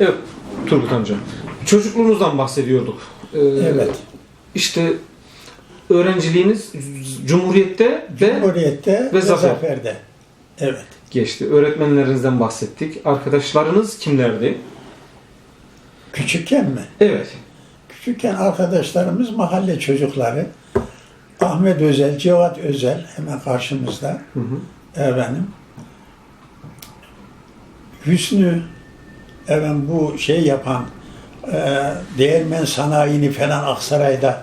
Evet Turgut amca. Çocukluğunuzdan bahsediyorduk. Ee, Evet. İşte öğrenciliğiniz Cumhuriyet'te Cumhuriyet'te ve ve, Zafer. Zafer'de. Evet. geçti. Öğretmenlerinizden bahsettik. Arkadaşlarınız kimlerdi? Küçükken mi? Evet. Küçükken arkadaşlarımız mahalle çocukları. Ahmet Özel, Cevat Özel hemen karşımızda. Hı hı. Efendim. Hüsnü efendim bu şey yapan e, değirmen sanayini falan Aksaray'da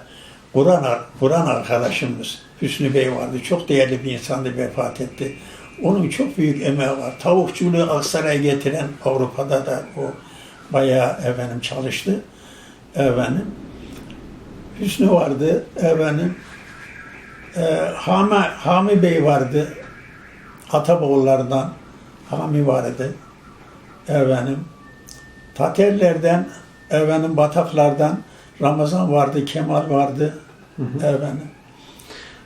kuran, kuran arkadaşımız Hüsnü Bey vardı. Çok değerli bir insandı vefat etti. Onun çok büyük emeği var. Tavukçuluğu Aksaray'a getiren Avrupa'da da o bayağı efendim çalıştı. Efendim. Hüsnü vardı. Efendim. E, Hami, Hami Bey vardı. Ataboğullarından Hami vardı. Efendim. Taterlerden, efendim Bataklardan Ramazan vardı, Kemal vardı. Efendim.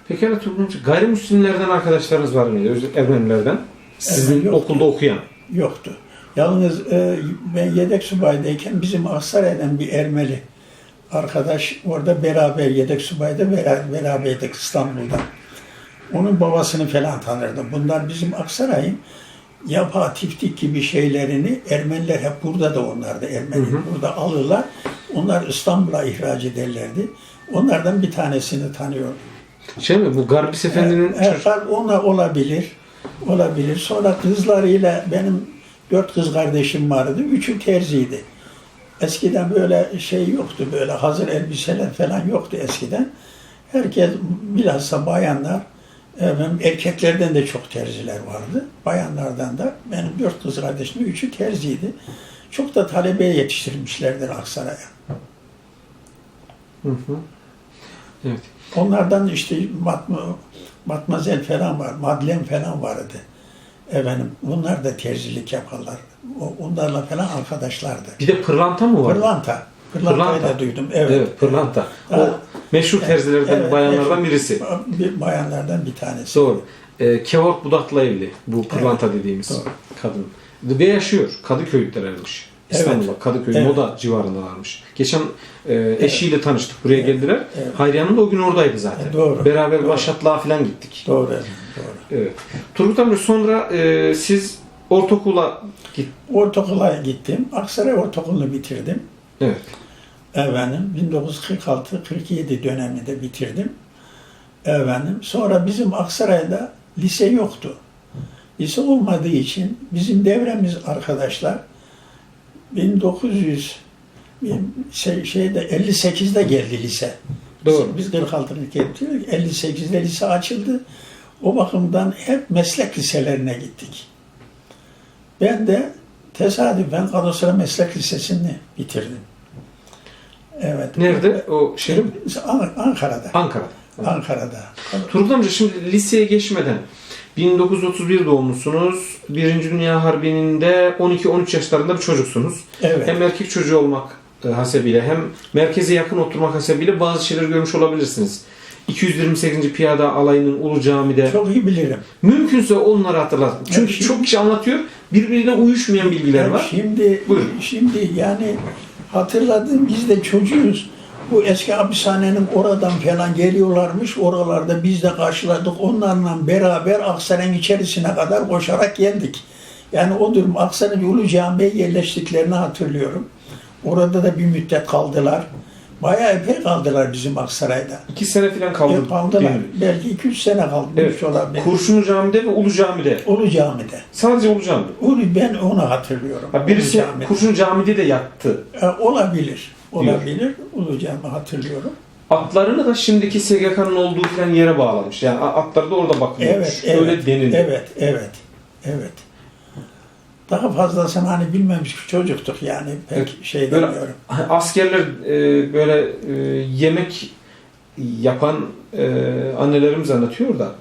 Pekala Turgut amca. Gayrimüslimlerden arkadaşlarınız var mıydı? Öz- Ermenilerden. Sizin Evet, yoktu. okulda okuyan. Yoktu. Yalnız e, ben yedek subaydayken bizim Aksaray'dan bir Ermeli arkadaş orada beraber yedek subayda beraber, beraberdik İstanbul'da. Onun babasını falan tanırdım. Bunlar bizim Aksaray'ın yapa tiftik gibi şeylerini Ermeniler hep burada da onlardı. Ermeni burada alırlar. Onlar İstanbul'a ihraç ederlerdi. Onlardan bir tanesini tanıyorum. Şey mi? Bu Garbis Efendi'nin Evet, evet, ona olabilir. Olabilir. Sonra kızlarıyla benim dört kız kardeşim vardı. Üçü terziydi. Eskiden böyle şey yoktu. Böyle hazır elbiseler falan yoktu eskiden. Herkes bilhassa bayanlar efendim, erkeklerden de çok terziler vardı. Bayanlardan da benim dört kız kardeşim üçü terziydi. Çok da talebe yetiştirmişlerdir Aksaray'a. Hı hı. Evet. Onlardan işte Matma, Matmazel falan var, Madlen falan vardı. Efendim, bunlar da terzilik yaparlar. Onlarla falan arkadaşlardı. Bir de pırlanta mı var? Pırlanta. Pırlantayı Pırlanta. da duydum. Evet. Evet, pırlanta. O. meşhur terzilerden, Evet, bayanlardan meşhur- birisi. Bir bayanlardan bir tanesi. Doğru. Ee, Kevork Budak'la evli. Bu pırlanta dediğimiz doğru. kadın. Ve yaşıyor. Kadıköy'de ermiş. Evet. İstanbul'da, Kadıköy, Evet. Moda civarındalarmış. Geçen e, eşiyle tanıştık. Buraya geldiler. Evet. Hayriye Hanım da o gün oradaydı zaten. E, doğru. Beraber Doğru. Başatlığa falan gittik. Doğru. Doğru. Evet. Turgut amca sonra e, siz ortaokula git. Ortaokula gittim. Aksaray Ortaokulu'nu bitirdim. Evet. Efendim 1946-47 döneminde bitirdim. Efendim sonra bizim Aksaray'da lise yoktu. Lise olmadığı için bizim devremiz arkadaşlar 1900 şey, şeyde 58'de geldi lise. Doğru. Biz 46'ını getiriyoruz. 58'de lise açıldı. O bakımdan hep meslek liselerine gittik. Ben de tesadüfen Kadosra Meslek Lisesi'ni bitirdim. Evet. Nerede? O şey mi? An- Ankara'da. Ankara'da. Ankara'da. Turgut amca şimdi liseye geçmeden 1931 doğumlusunuz. Birinci Dünya Harbi'nde 12-13 yaşlarında bir çocuksunuz. Evet. Hem erkek çocuğu olmak e, hasebiyle hem merkeze yakın oturmak hasebiyle bazı şeyler görmüş olabilirsiniz. 228. Piyada Alayı'nın Ulu Cami'de. Çok iyi bilirim. Mümkünse onları hatırlatın. Çünkü şimdi- çok kişi anlatıyor. Birbiriyle uyuşmayan bilgiler Yani var. Şimdi Buyurun. şimdi yani hatırladım biz de çocuğuz. Bu eski hapishanenin oradan falan geliyorlarmış. Oralarda biz de karşıladık. Onlarla beraber Aksaray'ın içerisine kadar koşarak geldik. Yani o durum Aksaray Ulu Cami'ye yerleştiklerini hatırlıyorum. Orada da bir müddet kaldılar. Bayağı epey kaldılar bizim Aksaray'da. İki sene falan kaldı. Mi? Belki 2-3 sene kalmış Evet. olabilir. Kurşunlu Cami'de ve Ulu Cami'de. Ulu Cami'de. Sadece Ulu Cami'de. Ulu, ben onu hatırlıyorum. Ha, birisi Ulu Cami'de. Kurşun Cami'de de yattı. E, olabilir. Olabilir. Ulu Cami hatırlıyorum. Atlarını da şimdiki SGK'nın olduğu falan yere bağlamış. Yani atları da orada bakılıyormuş. Evet, evet. Öyle denildi. Evet, evet, evet. Daha fazlasını hani bilmemiş bir çocuktuk yani pek Evet. şey Böyle demiyorum. askerler e, böyle e, yemek yapan e, annelerimiz anlatıyor da.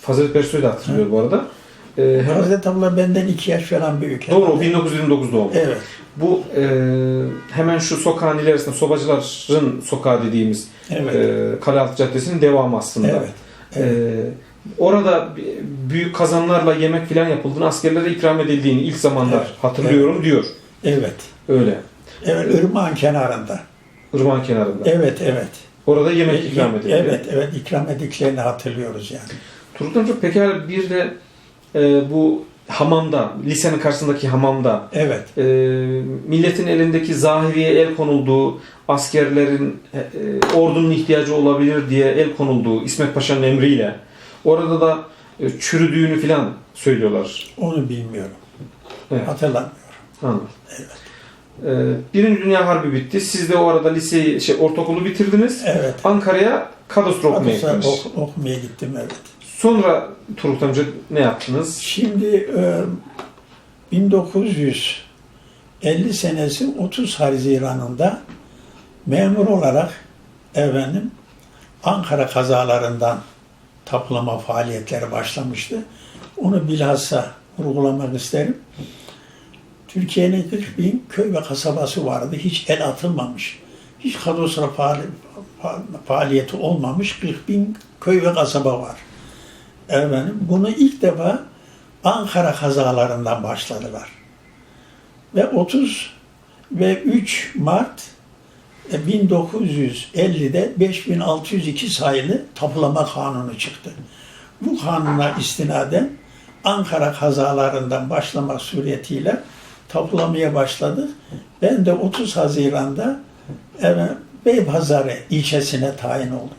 Fazilet Bersoy da hatırlıyor bu arada. E, hem, Hazreti abla benden iki yaş falan büyük. doğru herhalde. 1929 doğumlu. Evet, Bu e, hemen şu sokağın ilerisinde Sobacıların sokağı dediğimiz evet, e, Kalealtı Caddesi'nin devamı aslında. evet. evet. Ee, orada büyük kazanlarla yemek filan yapıldığını, askerlere ikram edildiğini ilk zamanlar Evet, hatırlıyorum diyor. Evet, Öyle. Evet, ırmağın kenarında. Irmağın kenarında. Evet, evet. Orada yemek ikram ediliyor. Evet, evet. ikram ettiklerini hatırlıyoruz yani. Turgut amca pekala bir de e, bu hamamda, lisenin karşısındaki hamamda Evet. e, milletin elindeki zahiriye el konulduğu, askerlerin e, e, ordunun ihtiyacı olabilir diye el konulduğu İsmet Paşa'nın emriyle orada da e, çürüdüğünü filan söylüyorlar. Onu bilmiyorum. Evet. Hatırlamıyorum. Anladım. E, Birinci Dünya Harbi bitti. Siz de o arada liseyi, şey, ortaokulu bitirdiniz. Evet. Ankara'ya kadastro okumaya gittiniz. ok- okumaya gittim evet. Sonra Turgut amca ne yaptınız? Şimdi e, 1950 senesi 30 Haziran'ında memur olarak efendim Ankara kazalarından taplama faaliyetleri başlamıştı. Onu bilhassa vurgulamak isterim. Türkiye'nin 40 bin köy ve kasabası vardı. Hiç el atılmamış. Hiç fa- faaliyeti olmamış 40 bin köy ve kasaba var. Efendim, bunu ilk defa Ankara kazalarından başladılar. Ve 30 ve 3 Mart 1950'de 5602 sayılı tapulama kanunu çıktı. Bu kanuna istinaden Ankara kazalarından başlamak suretiyle tapulamaya başladık. Ben de 30 Haziran'da evet, Beypazarı ilçesine tayin oldum.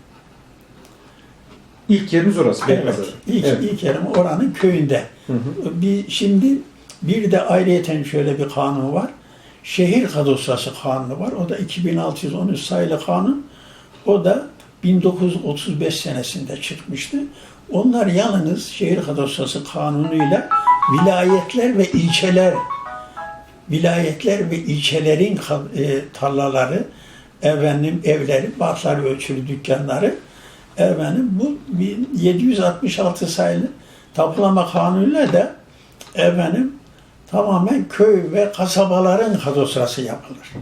İlk yeriniz orası. Evet, Beypazarı. ilk, Evet. ilk yerim oranın köyünde. Hı hı. Bir, şimdi bir de ayrıyeten şöyle bir kanun var. Şehir kadostrası kanunu var. O da 2613 sayılı kanun. O da 1935 senesinde çıkmıştı. Onlar yalnız şehir kadostrası kanunuyla vilayetler ve ilçeler vilayetler ve ilçelerin e, tarlaları, efendim evleri, barkları ölçülü dükkanları efendim bu bir 766 sayılı tapulama kanunuyla da efendim tamamen köy ve kasabaların kadrosu yapılır.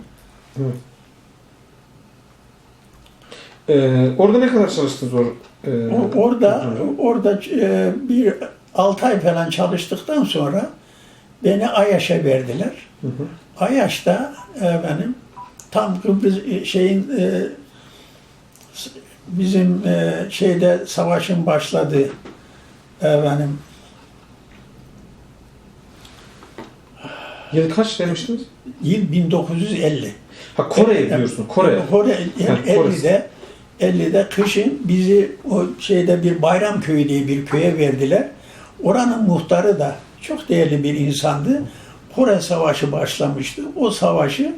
Ee, orada ne kadar çalıştınız or, e, O- orada orada e, bir 6 ay falan çalıştıktan sonra beni Ayaş'a verdiler. Hı hı. Ayaş'ta efendim tam Kıbrıs e, şeyin e, bizim e, şeyde savaşın başladığı efendim Yıl kaç demiştiniz? yıl 1950. Ha Kore'ye diyorsun. Kore. Kore Ha, Kore. 50'de 50'de kışın bizi o şeyde bir Bayram Köyü diye bir köye verdiler. Oranın muhtarı da çok değerli bir insandı. Kore Savaşı başlamıştı. O savaşı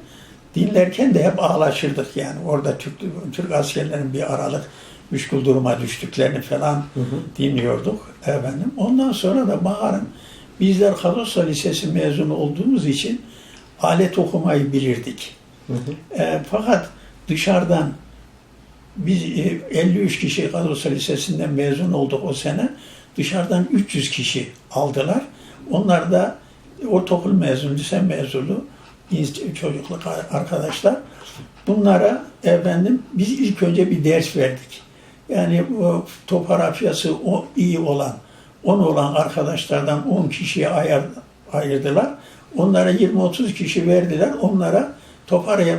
dinlerken de hep ağlaşırdık yani. Orada Türk, Türk askerlerin bir aralık müşkül duruma düştüklerini falan Hı hı. dinliyorduk efendim. Ondan sonra da baharın bizler Kadosya Lisesi mezunu olduğumuz için alet okumayı bilirdik. Hı hı. E, fakat dışarıdan biz e, 53 kişi Kadosya Lisesi'nden mezun olduk o sene. Dışarıdan 300 kişi aldılar. Onlar da ortaokul mezunu, lise mezunu çocukluk arkadaşlar. Bunlara efendim biz ilk önce bir ders verdik. Yani o topografyası o iyi olan, 10 olan arkadaşlardan 10 kişiye ayır, ayırdılar. Onlara 20-30 kişi verdiler. Onlara toparya,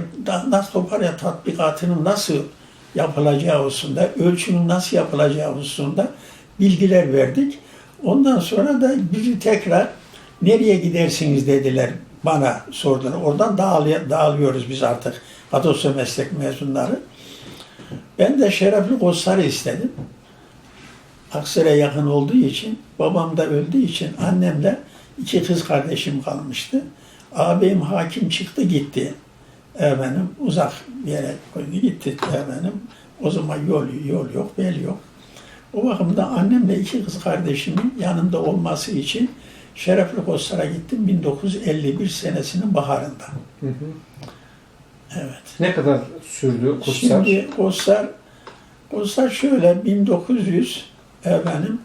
nasıl toparya tatbikatının nasıl yapılacağı hususunda, ölçünün nasıl yapılacağı hususunda bilgiler verdik. Ondan sonra da bizi tekrar nereye gidersiniz dediler bana sordular. Oradan dağılıyor, dağılıyoruz biz artık Kadosya meslek mezunları. Ben de Şerefli Koçlar'ı istedim. Aksaray'a yakın olduğu için, babam da öldüğü için annemle iki kız kardeşim kalmıştı. Ağabeyim hakim çıktı gitti. Efendim uzak bir yere koydu gitti efendim. O zaman yol yol yok, bel yok. O bakımdan annemle iki kız kardeşimin yanında olması için Şerefli Koçlar'a gittim 1951 senesinin baharında. Hı hı. Evet. Ne kadar sürdü Koçsar? Şimdi Koçlar, Koçlar şöyle 1900 efendim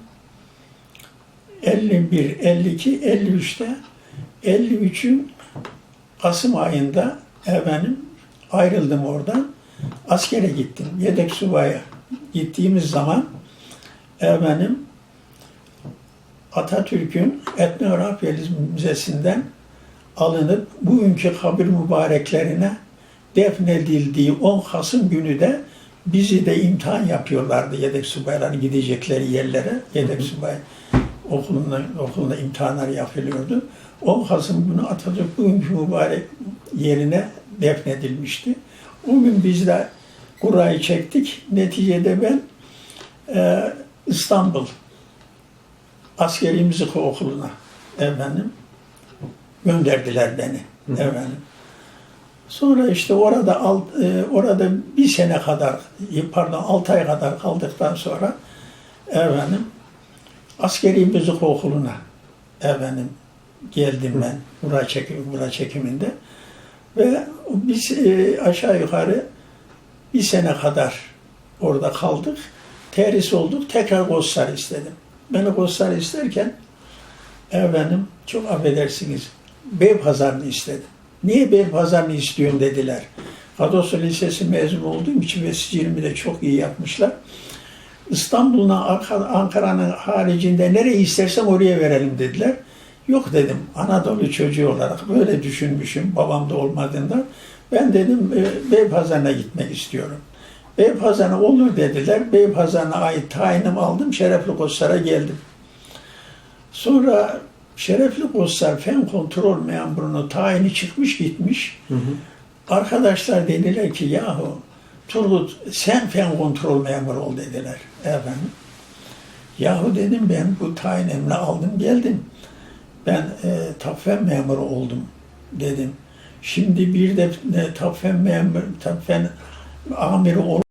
51, 52, 53'te 53'ün Kasım ayında efendim ayrıldım oradan. Askere gittim. Yedek subaya gittiğimiz zaman efendim Atatürk'ün Etnografya Müzesi'nden alınıp bugünkü kabir mübareklerine defnedildiği 10 Kasım günü de bizi de imtihan yapıyorlardı yedek subayların gidecekleri yerlere. Yedek subay okulunda, okulunda imtihanlar yapılıyordu. 10 Kasım günü Atatürk bugünkü mübarek yerine defnedilmişti. O gün biz de kurayı çektik. Neticede ben e, İstanbul Askeri Müzik Okulu'na efendim gönderdiler beni efendim. Sonra işte orada al, e, orada bir sene kadar pardon altı ay kadar kaldıktan sonra efendim Askeri Müzik Okulu'na efendim geldim ben bura çekim bura çekiminde ve biz e, aşağı yukarı bir sene kadar orada kaldık. Terhis olduk. Tekrar Gossar istedim. Beni Gossar isterken efendim çok affedersiniz Beypazarı'nı istedim. Niye Beypazarı'nı istiyorsun dediler. Kadosu Lisesi mezun olduğum için ve sicilimi de çok iyi yapmışlar. İstanbul'un Ankara'nın haricinde nereye istersem oraya verelim dediler. Yok dedim Anadolu çocuğu olarak böyle düşünmüşüm babam da olmadığından. Ben dedim e, Beypazarı'na gitmek istiyorum. Beypazarı'na olur dediler. Beypazarı'na ait tayinimi aldım. Şerefli Koçlar'a geldim. Sonra Şerefli Koçlar fen kontrol memurunun tayini çıkmış gitmiş. Hı hı. Arkadaşlar dediler ki yahu Turgut sen fen kontrol memuru ol dediler. Efendim. Yahu dedim ben bu tayinimle aldım geldim. Ben e, tapfen memuru oldum dedim. Şimdi bir de e, tapfen memur, tapfen amiri ol